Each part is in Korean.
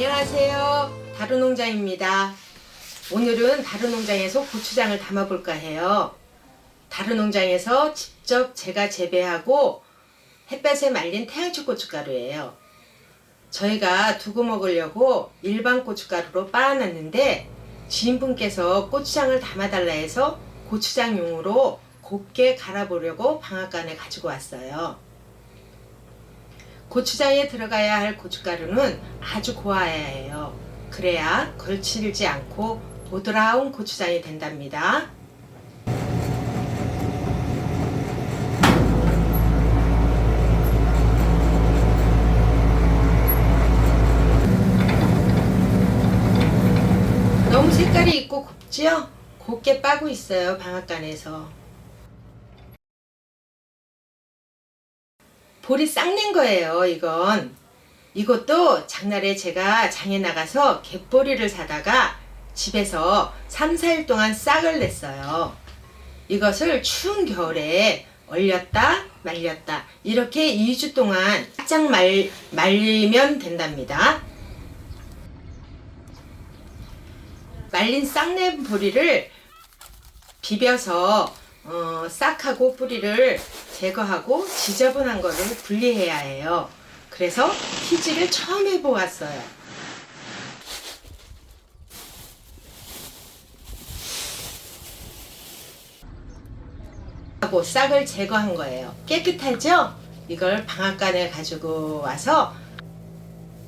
안녕하세요. 다루농장입니다. 오늘은 다루농장에서 고추장을 담아볼까 해요. 다루농장에서 직접 제가 재배하고 햇볕에 말린 태양초 고춧가루예요. 저희가 두고 먹으려고 일반 고춧가루로 빻아놨는데 지인분께서 고추장을 담아달라 해서 고추장용으로 곱게 갈아보려고 방앗간에 가지고 왔어요. 고추장에 들어가야 할 고춧가루는 아주 고와야 해요. 그래야 걸칠지 않고 보드라운 고추장이 된답니다. 너무 색깔이 있고 곱지요? 곱게 빠고 있어요, 방앗간에서. 볼이 싹낸 거예요, 이건. 이것도 장날에 제가 장에 나가서 갯보리를 사다가 집에서 3, 4일 동안 싹을 냈어요. 이것을 추운 겨울에 얼렸다 말렸다 이렇게 2주 동안 바짝 말, 말리면 된답니다. 말린 싹낸 보리를 비벼서 어, 싹하고 뿌리를 제거하고 지저분한 거를 분리해야 해요. 그래서 키지를 처음 해보았어요. 하고 싹을 제거한 거예요. 깨끗하죠? 이걸 방앗간에 가지고 와서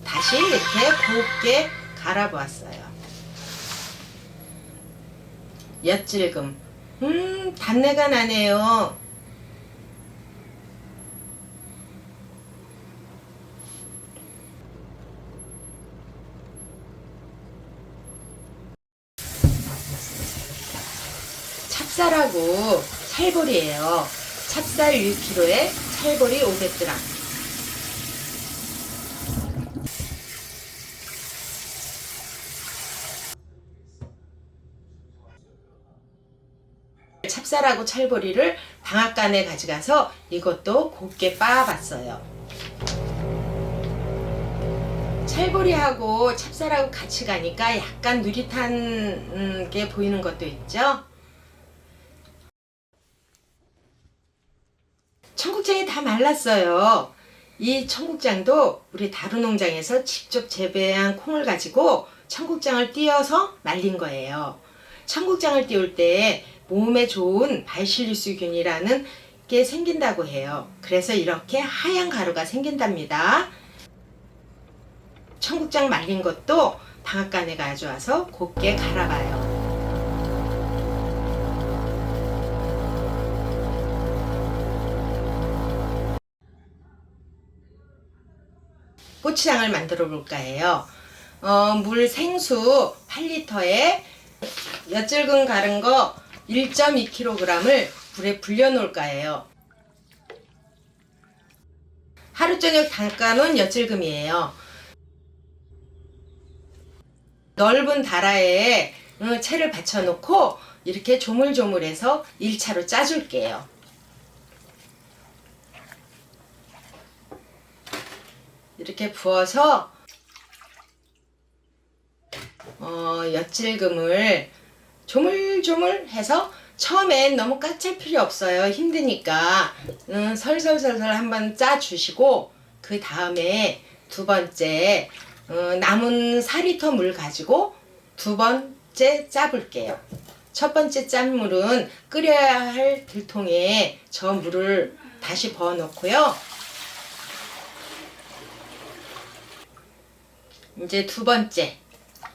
다시 이렇게 곱게 갈아보았어요. 엿질금. 음, 단내가 나네요. 찹쌀하고 찰보리예요. 찹쌀 1kg에 찰보리 500g. 찹쌀하고 찰보리를 방앗간에 가져가서 이것도 곱게 빻아봤어요. 찰보리하고 찹쌀하고 같이 가니까 약간 누릿한 음, 게 보이는 것도 있죠. 청국장이 다 말랐어요. 이 청국장도 우리 다루농장에서 직접 재배한 콩을 가지고 청국장을 띄어서 말린 거예요. 청국장을 띄울 때 몸에 좋은 발실류수균이라는 게 생긴다고 해요. 그래서 이렇게 하얀 가루가 생긴답니다. 청국장 말린 것도 방앗간에 가져와서 곱게 갈아봐요. 고추장을 만들어 볼까 해요. 어, 물 생수 8리터에 엿질근 가른 거 1.2kg을 불에 불려 놓을까 해요. 하루 저녁 담가놓은 엿질금이에요. 넓은 다라에 어, 채를 받쳐놓고 이렇게 조물조물해서 1차로 짜줄게요. 이렇게 부어서 어, 엿질금을 조물조물 해서 처음엔 너무 까칠 필요 없어요. 힘드니까 음, 설설설설 한번 짜주시고 그 다음에 두 번째 어, 남은 4리터 물 가지고 두 번째 짜볼게요. 첫 번째 짠 물은 끓여야 할 들통에 저 물을 다시 부어 놓고요. 이제 두 번째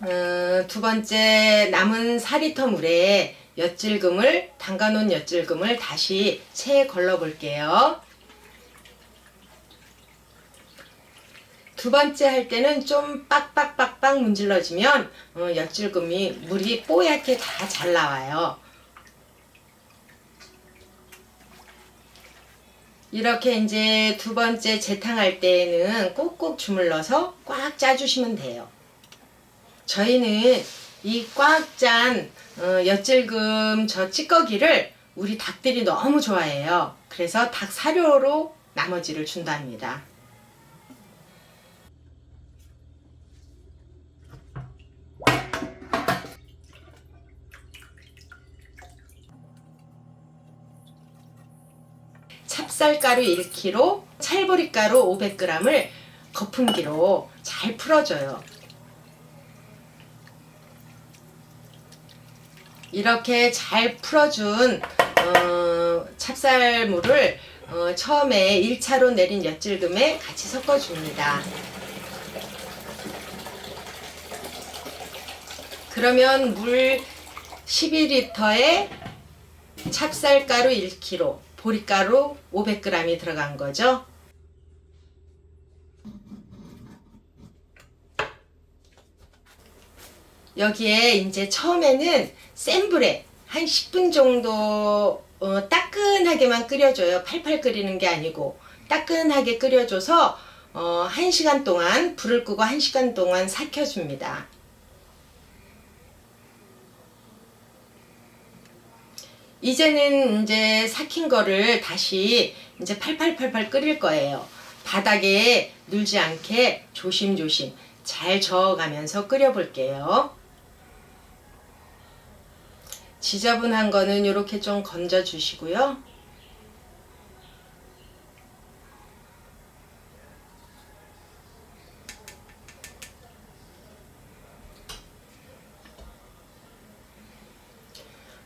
어, 두 번째 남은 4리터 물에 엿질금을 담가놓은 엿질금을 다시 체에 걸러 볼게요. 두 번째 할 때는 좀 빡빡빡빡 문질러지면 어, 엿질금이 물이 뽀얗게 다 잘 나와요. 이렇게 이제 두 번째 재탕할 때에는 꼭꼭 주물러서 꽉 짜주시면 돼요. 저희는 이 꽉짠 어, 엿질금 저 찌꺼기를 우리 닭들이 너무 좋아해요. 그래서 닭 사료로 나머지를 준답니다. 찹쌀가루 1kg, 찰보리가루 500g을 거품기로 잘 풀어줘요. 이렇게 잘 풀어준 어, 찹쌀물을 어, 처음에 1차로 내린 엿질금에 같이 섞어줍니다. 그러면 물 12리터에 찹쌀가루 1kg, 보리가루 500g이 들어간 거죠. 여기에 이제 처음에는 센 불에 한 10분 정도 어, 따끈하게만 끓여줘요. 팔팔 끓이는 게 아니고 따끈하게 끓여줘서 어, 1시간 동안 불을 끄고 1시간 동안 삭혀줍니다. 이제는 이제 삭힌 거를 다시 이제 팔팔팔팔 끓일 거예요. 바닥에 눌지 않게 조심조심 잘 저어가면서 끓여 볼게요. 지저분한 거는 이렇게 좀 건져 주시고요.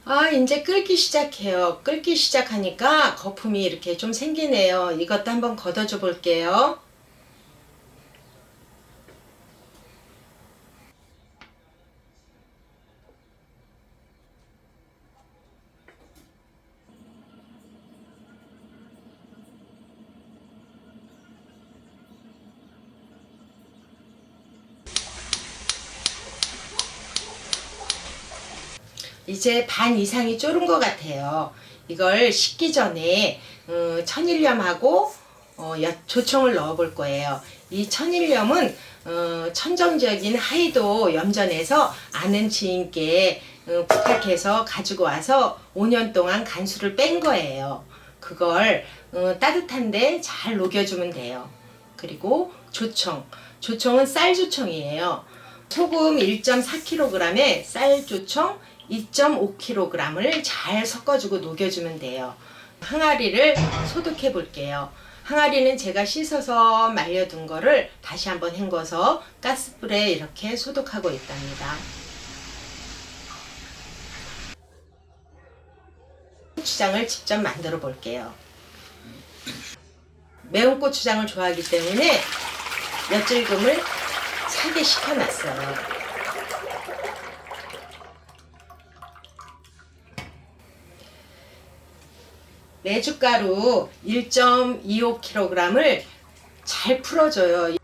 아, 이제 끓기 시작해요. 끓기 시작하니까 거품이 이렇게 좀 생기네요. 이것도 한번 걷어줘 볼게요. 이제 반 이상이 졸은 것 같아요. 이걸 식기 전에 어, 천일염하고 어, 엿- 조청을 넣어 볼 거예요. 이 천일염은 어, 천정적인 하이도 염전에서 아는 지인께 어, 부탁해서 가지고 와서 5년 동안 간수를 뺀 거예요. 그걸 어, 따뜻한데 잘 녹여주면 돼요. 그리고 조청. 조청은 쌀 조청이에요. 소금 1.4kg에 쌀 조청 2.5kg을 잘 섞어주고 녹여주면 돼요. 항아리를 소독해 볼게요. 항아리는 제가 씻어서 말려둔 거를 다시 한번 헹궈서 가스불에 이렇게 소독하고 있답니다. 고추장을 직접 만들어 볼게요. 매운 고추장을 좋아하기 때문에 엿질금을 차게 식혀놨어요. 메주가루 1.25kg을 잘 풀어줘요.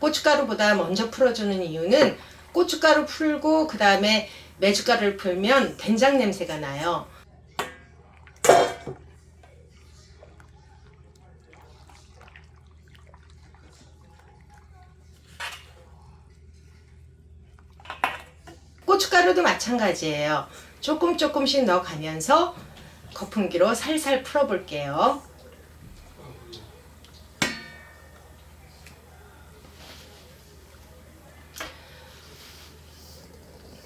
고춧가루보다 먼저 풀어주는 이유는 고춧가루 풀고 그 다음에 메주가루를 풀면 된장 냄새가 나요. 고춧가루도 마찬가지예요. 조금 조금씩 넣어가면서 거품기로 살살 풀어볼게요.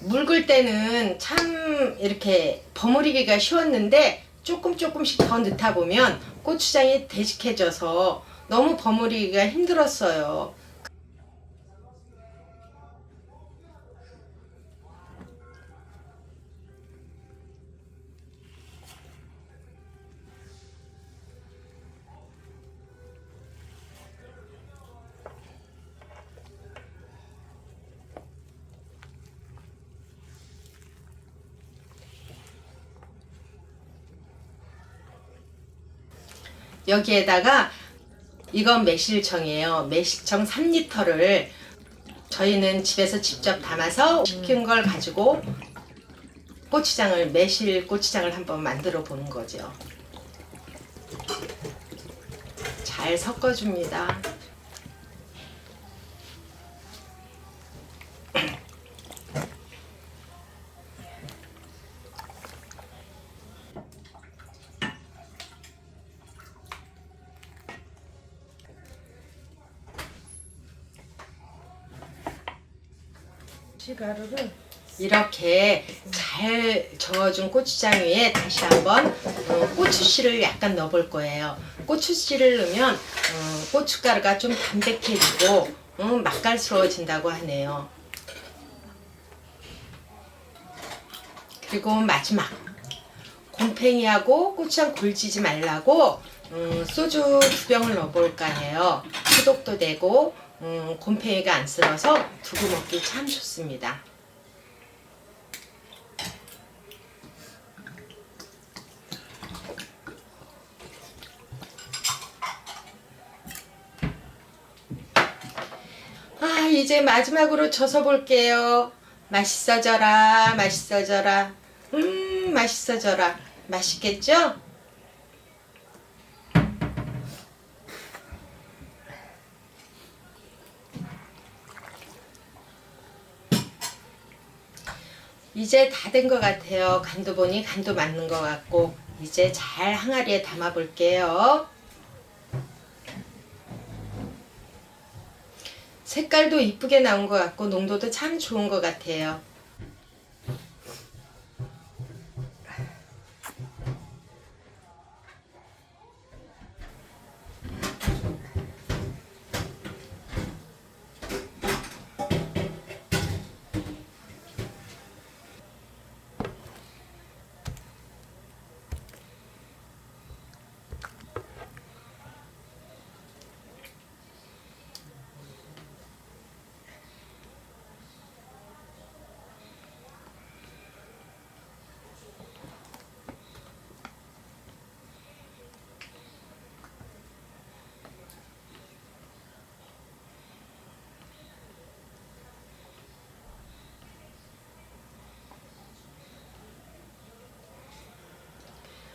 묽을 때는 참 이렇게 버무리기가 쉬웠는데 조금 조금씩 더 넣다 보면 고추장이 되직해져서 너무 버무리기가 힘들었어요. 여기에다가 이건 매실청이에요. 매실청 3리터를 저희는 집에서 직접 담아서 식힌 걸 가지고 고추장을 매실 고추장을 한번 만들어 보는 거죠. 잘 섞어줍니다. 시가루를 이렇게 잘 저어준 고추장 위에 다시 한번 어, 고추씨를 약간 넣어볼 거예요. 고추씨를 넣으면 어, 고춧가루가 좀 담백해지고 어, 맛깔스러워진다고 하네요. 그리고 마지막 곰팽이하고 고추장 골지지 말라고 음, 소주 두 병을 넣어볼까 해요. 소독도 되고 음, 곰팽이가 안 쓸어서 두고 먹기 참 좋습니다. 아 이제 마지막으로 져서 볼게요. 맛있어져라 맛있어져라 음 맛있어져라 맛있겠죠? 이제 다 된 것 같아요. 간도 보니 간도 맞는 것 같고 이제 잘 항아리에 담아 볼게요. 색깔도 이쁘게 나온 것 같고 농도도 참 좋은 것 같아요.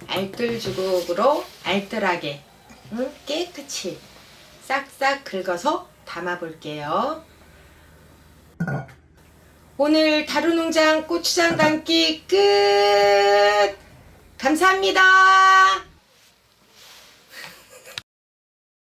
알뜰주걱으로 알뜰하게 응? 깨끗이 싹싹 긁어서 담아 볼게요. 오늘 다루농장 고추장 담기 끝! 감사합니다.